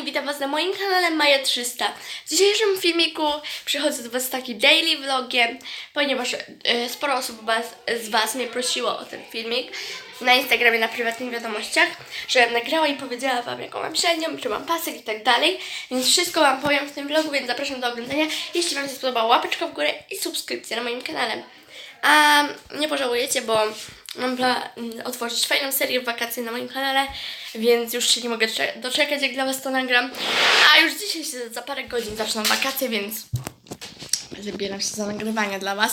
kochani, witam Was na moim kanale Maja 300. W dzisiejszym filmiku przychodzę do Was z takim daily vlogiem, ponieważ e, sporo osób z Was mnie prosiło o ten filmik na Instagramie, na prywatnych wiadomościach, żebym nagrała i powiedziała Wam jaką mam średnią, czy mam pasek i tak dalej, więc wszystko Wam powiem w tym vlogu, więc zapraszam do oglądania. Jeśli Wam się spodobało, łapeczka w górę i subskrypcja na moim kanale. A nie pożałujecie, bo mam plan otworzyć fajną serię w wakacje na moim kanale, więc już się nie mogę cze- doczekać, jak dla Was to nagram. A już dzisiaj się za parę godzin zaczną wakacje, więc zabieram się za nagrywania dla Was.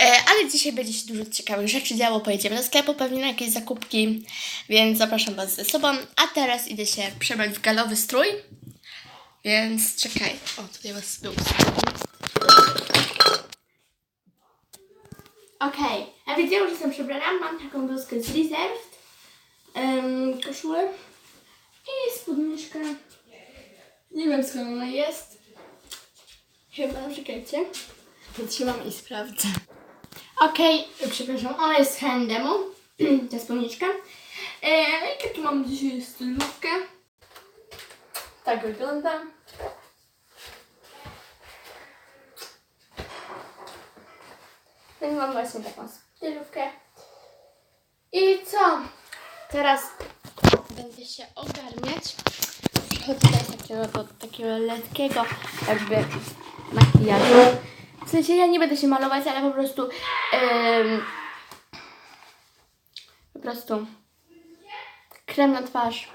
E, ale dzisiaj będzie się dużo ciekawych rzeczy działo. Pojedziemy do sklepu, pewnie na jakieś zakupki, więc zapraszam Was ze sobą. A teraz idę się przebrać w galowy strój, więc czekaj. O, tutaj Was był. Okej, a widziałam, że jestem przebrana. Mam taką bluzkę z Reserved, um, koszulę i spódniczkę. Nie wiem skąd ona jest. Chyba, czekajcie. Zatrzymam i sprawdzę. Okej, przepraszam, ona jest z H&M-u, ta spódniczka. E, I taką mam dzisiaj stylówkę. Tak wygląda. No i mam właśnie taką stylówkę. I co? Teraz będę się ogarniać. Przechodzę teraz takiego, do takiego lekkiego jakby makijażu. W sensie ja nie będę się malować, ale po prostu em, po prostu krem na twarz.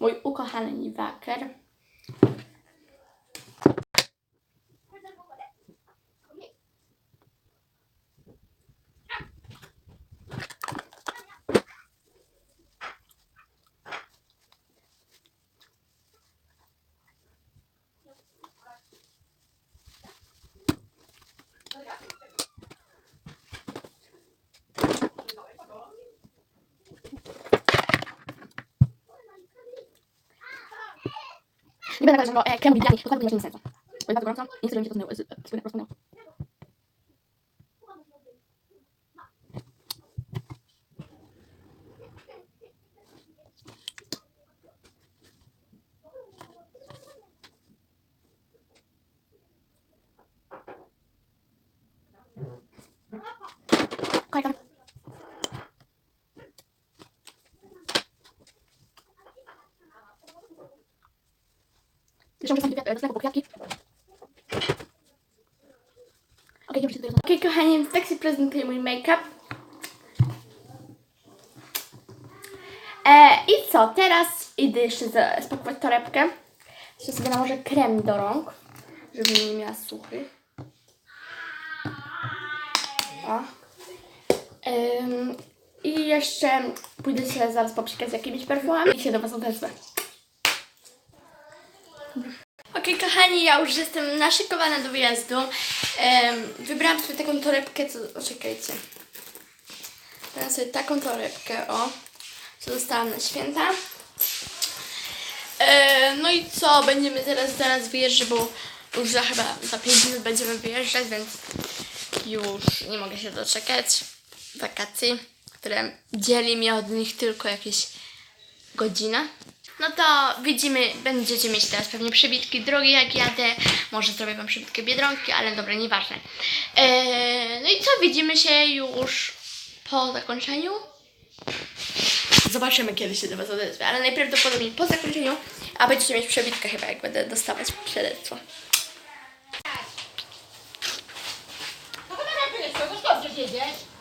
Mój ukochany Niwaker. Nie będę żadnego e, dokładnie serca. Bo gorąco nie chcę, żeby mi się to zmyło- z- z-. Zresztą czasami do sklepu po kwiatki. Okej, okay, okay, kochani, więc tak się prezentuje mój make-up. E, I co? Teraz idę jeszcze spakować torebkę. Jeszcze sobie nałożę krem do rąk, żeby nie miała suchy. O. Ym, I jeszcze pójdę się zaraz popsikać z jakimiś perfumami i się do Was odezwę. Okej, kochani, ja już jestem naszykowana do wyjazdu. Wybrałam sobie taką torebkę, co... Czekajcie. Dam sobie taką torebkę, o. Co dostałam na święta. No i co? Będziemy teraz, zaraz wyjeżdżać, bo już za chyba za 5 minut będziemy wyjeżdżać, więc już nie mogę się doczekać wakacji, które dzieli mnie od nich tylko jakieś godzina. No to widzimy, będziecie mieć teraz pewnie przebitki drogi jak jadę. Może zrobię wam przebitkę Biedronki, ale dobra, nieważne. Eee, no i co, widzimy się już po zakończeniu. Zobaczymy, kiedy się do was odezwę, ale najprawdopodobniej po zakończeniu, a będziecie mieć przebitkę chyba, jak będę dostawać świadectwo. No to chcesz jedziesz?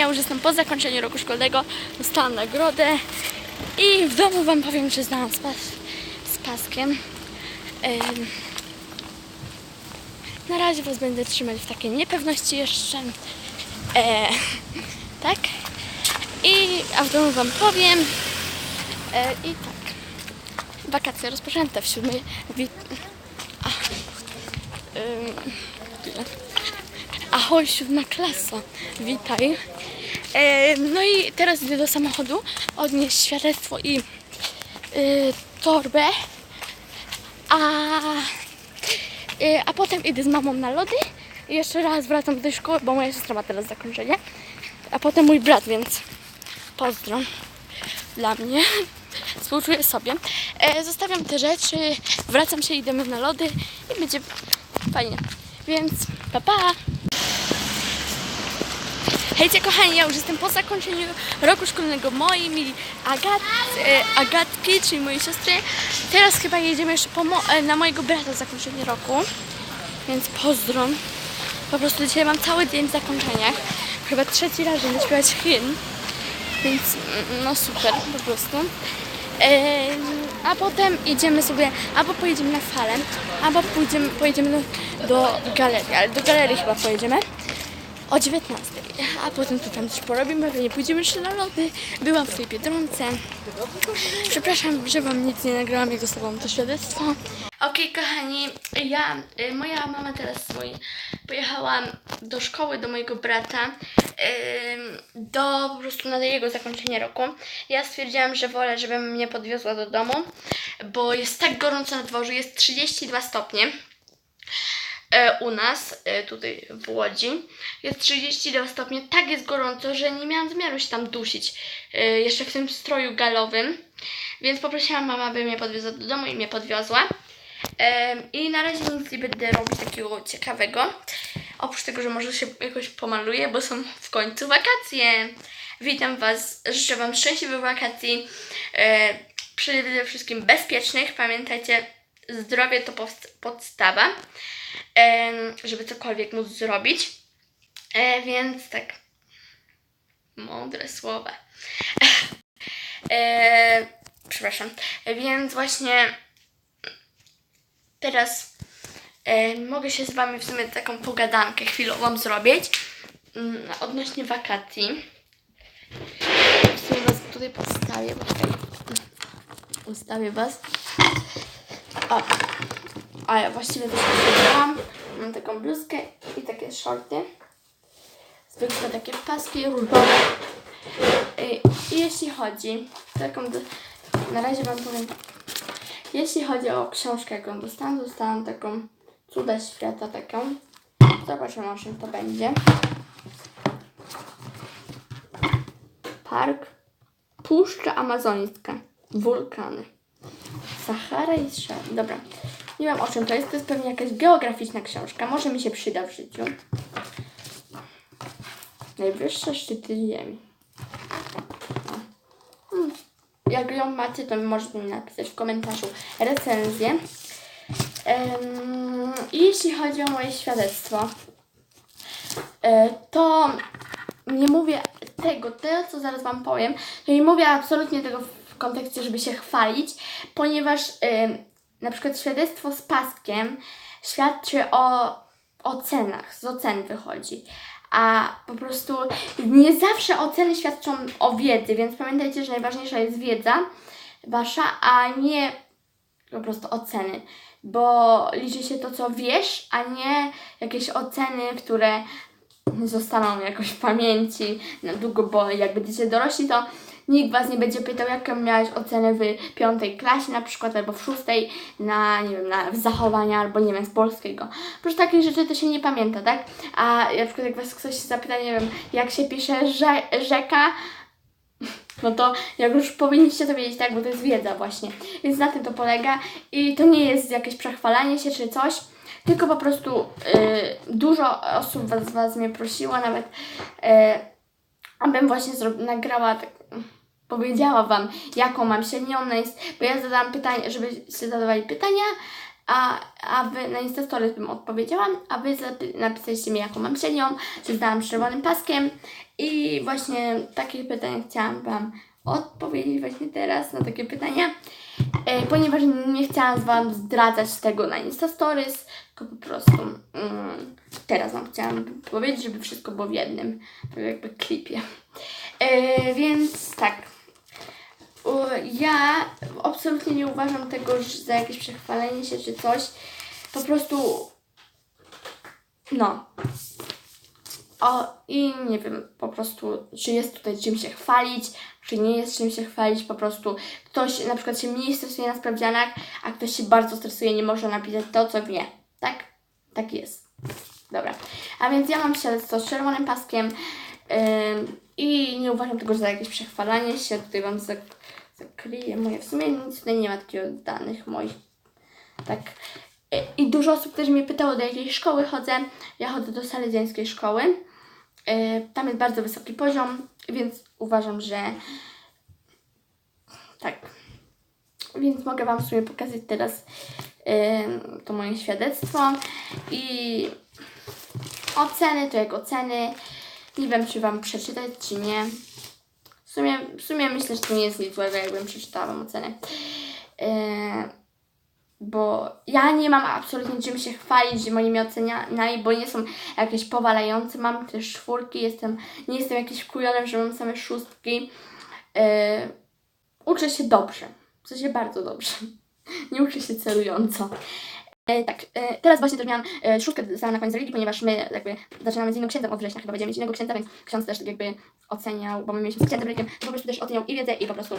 Ja już jestem po zakończeniu roku szkolnego. Dostałam nagrodę i w domu Wam powiem, że znałam z, pas... z paskiem. Ym... na razie Was będę trzymać w takiej niepewności jeszcze. E, tak? I a w domu Wam powiem. E, I tak. Wakacje rozpoczęte w siódmej. Wi-. Ahoj, siódma klasa. Witaj. E, no i teraz idę do samochodu odnieść świadectwo i y, torbę. A, y, a potem idę z mamą na lody. I jeszcze raz wracam do szkoły, bo moja siostra ma teraz zakończenie. A potem mój brat, więc pozdro dla mnie. Współczuję sobie. E, zostawiam te rzeczy, wracam się, idziemy na lody i będzie fajnie. Więc pa pa! Hejcie kochani, ja już jestem po zakończeniu roku szkolnego moim i Agat, e, Agatki, czyli mojej siostry. Teraz chyba jedziemy jeszcze mo- e, na mojego brata zakończenie roku, więc pozdro. Po prostu dzisiaj mam cały dzień w zakończeniach. Chyba trzeci raz będę śpiewać hymn, więc mm, no super po prostu. Em, a potem idziemy sobie, albo pojedziemy na falę, albo pójdziemy, pojedziemy do, do galerii, ale do galerii chyba pojedziemy o 19. A potem tu tam coś porobimy, pewnie pójdziemy jeszcze na lody. Byłam w tej Biedronce. Przepraszam, że wam nic nie nagrałam, jak dostałam to świadectwo. Okej, kochani, ja, y, moja mama teraz mój, pojechała do szkoły do mojego brata, do po prostu na jego zakończenie roku. Ja stwierdziłam, że wolę, żeby mnie podwiozła do domu, bo jest tak gorąco na dworze, jest 32 stopnie u nas, e, tutaj w Łodzi, jest 32 stopnie, tak jest gorąco, że nie miałam zamiaru się tam dusić, e, jeszcze w tym stroju galowym, więc poprosiłam mama, aby mnie podwiozła do domu i mnie podwiozła. I na razie nic nie będę robić takiego ciekawego, oprócz tego, że może się jakoś pomaluję, bo są w końcu wakacje. Witam Was, życzę Wam szczęśliwych wakacji, e, przede wszystkim bezpiecznych. Pamiętajcie, zdrowie to podstawa żeby cokolwiek móc zrobić. E, więc tak. Mądre słowa. e, przepraszam. Więc właśnie teraz e, mogę się z Wami w sumie taką pogadankę chwilową zrobić mm, odnośnie wakacji. W sumie Was tutaj podstawię, bo tutaj ustawię Was. O, a ja właściwie też wybrałam. Mam taką bluzkę i takie shorty. Zwykłe takie paski różowe. I, I jeśli chodzi, taką, do- na razie Wam powiem, jeśli chodzi o książkę, jaką dostałam, dostałam taką Cuda Świata, taką. Zobaczymy, o czym to będzie. Park Puszcza Amazońska. Wulkany. Sahara i Szar. Dobra. Nie wiem o czym to jest. To jest pewnie jakaś geograficzna książka. Może mi się przyda w życiu. Najwyższe szczyty Ziemi. Hmm. Jak ją macie, to możecie mi napisać w komentarzu recenzję. I jeśli chodzi o moje świadectwo, e, to nie mówię tego, tego, co zaraz Wam powiem, to nie mówię absolutnie tego kontekście, żeby się chwalić, ponieważ na przykład świadectwo z paskiem świadczy o ocenach, z ocen wychodzi. A po prostu nie zawsze oceny świadczą o wiedzy, więc pamiętajcie, że najważniejsza jest wiedza wasza, a nie po prostu oceny, bo liczy się to, co wiesz, a nie jakieś oceny, które zostaną jakoś w pamięci na długo, bo jak będziecie dorośli, to nikt Was nie będzie pytał, jaką miałeś ocenę w piątej klasie na przykład, albo w szóstej na, nie wiem, na zachowania, albo nie wiem, z polskiego. Proszę takich rzeczy to się nie pamięta, tak? A na przykład jak Was ktoś zapyta, nie wiem, jak się pisze rze rzeka, no to jak już powinniście to wiedzieć, tak, bo to jest wiedza właśnie. Więc na tym to polega i to nie jest jakieś przechwalanie się czy coś, tylko po prostu y, dużo osób was, was mnie prosiło, nawet y, abym właśnie nagrała, tak, powiedziała Wam, jaką mam średniość, bo ja zadałam pytanie, żebyście zadawali pytania, a, a Wy na Insta Stories bym odpowiedziałam, a Wy napisaliście mi, jaką mam średnią, czy zdałam czerwonym paskiem. I właśnie takich pytań chciałam Wam odpowiedzieć właśnie teraz na takie pytania, e, ponieważ nie chciałam Wam zdradzać tego na Insta Stories, tylko po prostu mm, teraz Wam chciałam powiedzieć, żeby wszystko było w jednym tak jakby klipie. E, więc tak, ja absolutnie nie uważam tego za jakieś przechwalenie się czy coś. Po prostu. No. O, i nie wiem po prostu, czy jest tutaj czym się chwalić, czy nie jest czym się chwalić. Po prostu ktoś na przykład się mniej stresuje na sprawdzianach, a ktoś się bardzo stresuje, nie może napisać to, co wie. Tak? Tak jest. Dobra. A więc ja mam śledztwo z czerwonym paskiem ym, i nie uważam tego za jakieś przechwalanie się. Tutaj Wam zakryję moje. W sumie nic tutaj nie ma takiego danych moich. Tak. Y, I dużo osób też mnie pytało, do jakiej szkoły chodzę. Ja chodzę do salezjańskiej szkoły. Y, Tam jest bardzo wysoki poziom, więc uważam, że tak. Więc mogę Wam w sumie pokazać teraz ym, to moje świadectwo i oceny, to jak oceny. Nie wiem, czy Wam przeczytać, czy nie. W sumie, w sumie myślę, że to nie jest nic złego, jakbym przeczytała Wam ocenę. Yy, bo ja nie mam absolutnie czym się chwalić moimi oceniami, bo nie są jakieś powalające. Mam też czwórki, jestem, nie jestem jakiś kujonem, że mam same szóstki. Yy, uczę się dobrze, w sensie bardzo dobrze. Nie uczę się celująco. E, tak, e, teraz właśnie też miałam e, szóstkę na koniec religii, ponieważ my jakby zaczynamy z innym księdzem od września, chyba będziemy mieć innego księdza, więc ksiądz też tak jakby oceniał, bo my mieliśmy z księdzem religiem, to po prostu też oceniał i wiedzę i po prostu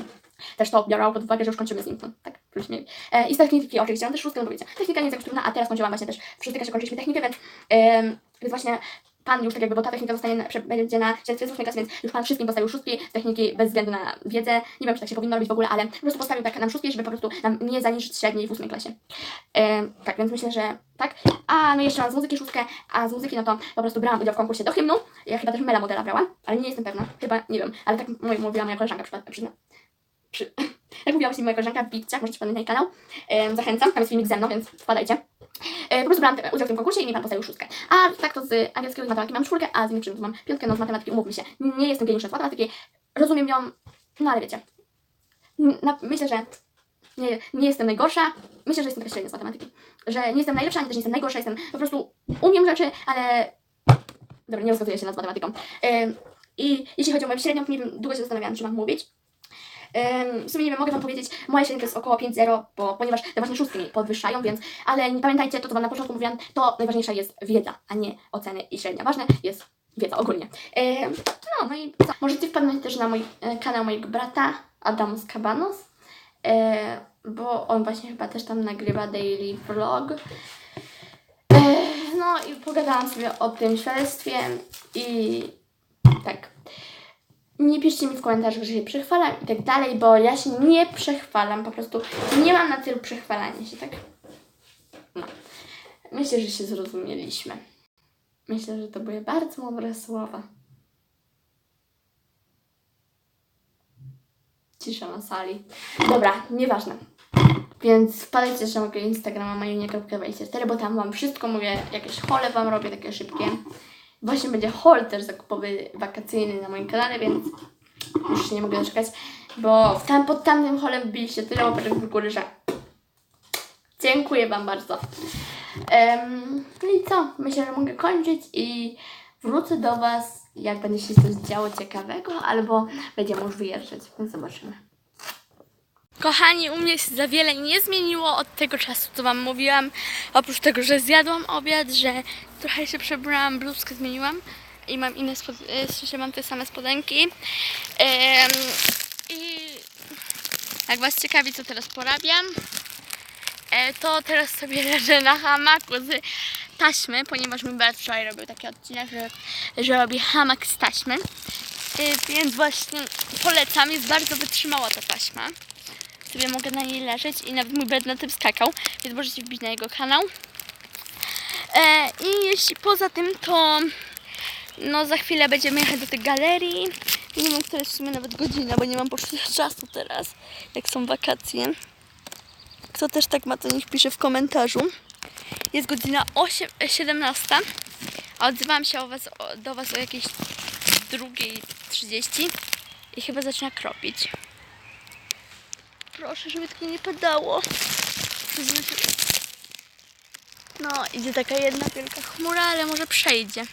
też to biorą pod uwagę, że już kończymy z nim, no, tak, już mieli. E, I z techniki oczywiście, mam też szóstkę, no bo wiecie, technika nie jest jakoś trudna, a teraz skończyłam właśnie też w szóstej klasie kończyliśmy technikę, więc, em, więc właśnie Pan już tak jakby, bo ta technika zostanie, na- będzie na śledztwie z ósmej klasy, więc już Pan wszystkim postawił szóstki z techniki bez względu na wiedzę. Nie wiem, czy tak się powinno robić w ogóle, ale po prostu postawił tak nam szóstki, żeby po prostu nam nie zaniżyć średniej w ósmej klasie. Tak, więc myślę, że tak. A no jeszcze mam z muzyki szóstkę, a z muzyki no to po prostu brałam udział w konkursie do hymnu. Ja chyba też Mela modela brałam, ale nie jestem pewna. Chyba, nie wiem, ale tak mówiła moja koleżanka przy, przy, przy, jak mówiła właśnie moja koleżanka w Bipciach, możecie jej kanał. Zachęcam, tam jest filmik ze mną, więc wpadajcie. E, po prostu brałam udział w tym konkursie i mi pan postawił szóstkę. A tak to z angielskiego i z matematyki mam czwórkę, a z innych przedmiotów mam piątkę, no z matematyki umówmy się. Nie jestem geniuszem z matematyki, rozumiem ją, no ale wiecie. Na, myślę, że nie, nie jestem najgorsza. Myślę, że jestem taka średnia z matematyki. Że nie jestem najlepsza, ani też nie jestem najgorsza, jestem po prostu umiem rzeczy, ale. Dobra, nie rozgaduję się nad matematyką. Ym, I jeśli chodzi o moją średnią, to nie wiem, długo się zastanawiałam, czy mam mówić. Ym, w sumie nie wiem, mogę Wam powiedzieć, moja średnia to jest około 5,0, bo, ponieważ te właśnie szóstki mi podwyższają, więc, ale nie pamiętajcie, to co Wam na początku mówiłam, to najważniejsza jest wiedza, a nie oceny i średnia. Ważne jest wiedza ogólnie. No, no i co? Możecie wpadnąć też na mój e, kanał mojego brata, Adamus Cabanos, e, bo on właśnie chyba też tam nagrywa daily vlog. E, no i pogadałam sobie o tym świadectwie i tak. Nie piszcie mi w komentarzach, że się przechwalam i tak dalej, bo ja się nie przechwalam, po prostu nie mam na celu przechwalania się, tak? No. Myślę, że się zrozumieliśmy. Myślę, że to były bardzo mądre słowa. Cisza na sali. Dobra, nieważne. Więc wpadajcie też na mojego Instagrama majunia.24, bo tam wam wszystko mówię, jakieś hole wam robię, takie szybkie. Właśnie będzie haul też zakupowy wakacyjny na moim kanale, więc już się nie mogę doczekać, bo tam, pod tamtym holem biliście tyle łapeczek w górę, że dziękuję wam bardzo. Em, no i co? Myślę, że mogę kończyć i wrócę do was, jak będzie się coś działo ciekawego, albo będziemy już wyjeżdżać, więc zobaczymy. Kochani, u mnie się za wiele nie zmieniło od tego czasu, co Wam mówiłam. Oprócz tego, że zjadłam obiad, że trochę się przebrałam, bluzkę zmieniłam i mam inne spod... e, mam te same spodenki. I jak Was ciekawi, co teraz porabiam, e, to teraz sobie leżę na hamaku z taśmy, ponieważ mój brat wczoraj robił taki odcinek, że, że robi hamak z taśmy. E, Więc właśnie polecam, jest bardzo wytrzymała ta taśma sobie mogę na niej leżeć i nawet mój brat na tym skakał, więc możecie wbić na jego kanał. E, I jeśli poza tym, to no za chwilę będziemy jechać do tej galerii. Nie wiem, która jest w sumie nawet godzina, bo nie mam poczucia czasu teraz, jak są wakacje. Kto też tak ma, to niech pisze w komentarzu. Jest godzina 8, e, 17, a odzywałam się o was, o, do Was o jakieś 2.30. i chyba zaczyna kropić. Proszę, żeby tylko nie padało. No, idzie taka jedna wielka chmura, ale może przejdzie.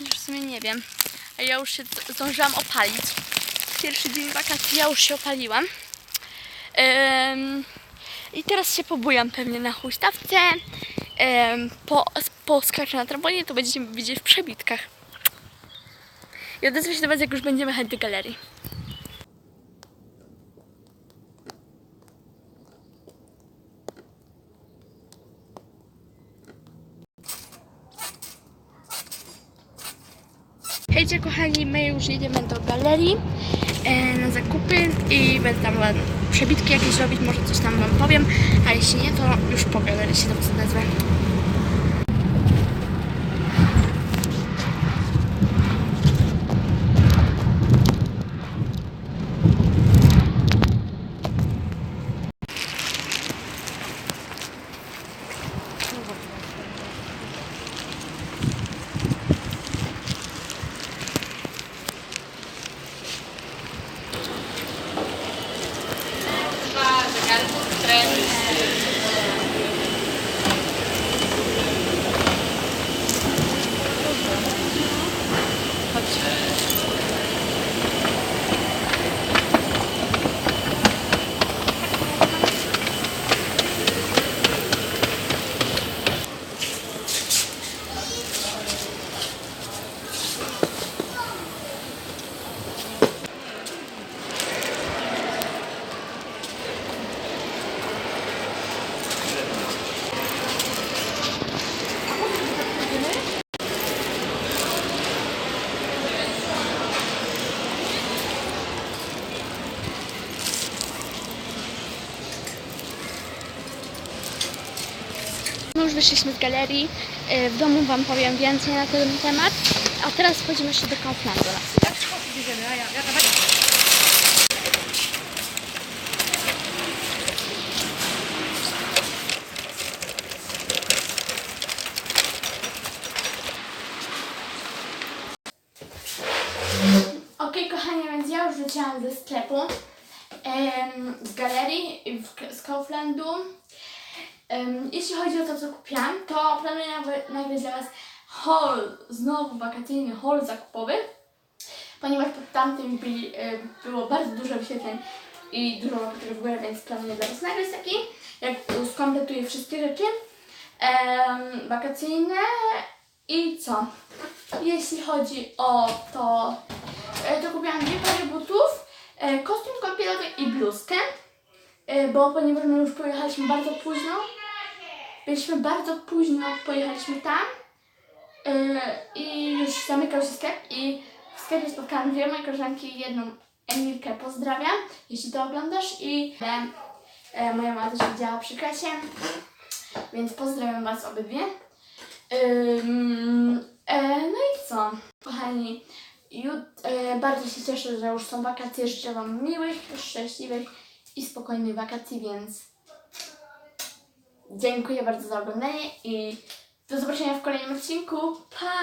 Już w sumie nie wiem. A ja już się zdążyłam opalić. Pierwszy dzień wakacji ja już się opaliłam. I teraz się pobujam pewnie na huśtawce. Em, po, poskaczę na trampolinie, to będziecie widzieć w przebitkach. I odezwę się do Was, jak już będziemy jechać do galerii. Hejcie kochani, my już e, na zakupy i będę tam przebitki jakieś robić, może coś tam wam powiem, a jeśli nie, to już po galerii się do was odezwę. My już wyszliśmy z galerii, e, w domu wam powiem więcej na ten temat, a teraz wchodzimy jeszcze do Kauflandu. Jak szkoły bierzemy, a ja, ja dawaj. Okej, kochani, więc ja już wróciłam ze sklepu, em, z galerii, i w, z Kauflandu. Em, jeśli chodzi o to, co kupiłam, to planuję nagrać dla Was haul, znowu wakacyjny haul zakupowy, ponieważ pod tamtym było bardzo dużo wyświetleń i dużo łapek w górę, więc planuję dla Was nagrać taki, jak skompletuję wszystkie rzeczy wakacyjne i co? Jeśli chodzi o to, e, to kupiłam dwie pary butów, e, kostium kąpielowy i bluzkę, e, bo ponieważ my już pojechaliśmy bardzo późno, byliśmy bardzo późno, pojechaliśmy tam e, i już zamykał się sklep i w sklepie spotkałam dwie moje koleżanki, jedną Emilkę pozdrawiam, jeśli to oglądasz i e, moja mama też widziała przy kasie, więc pozdrawiam Was obydwie. E, no i co, kochani, jut, bardzo się cieszę, że już są wakacje. Życzę Wam miłych, szczęśliwych i spokojnych wakacji, więc dziękuję bardzo za oglądanie i do zobaczenia w kolejnym odcinku. Pa!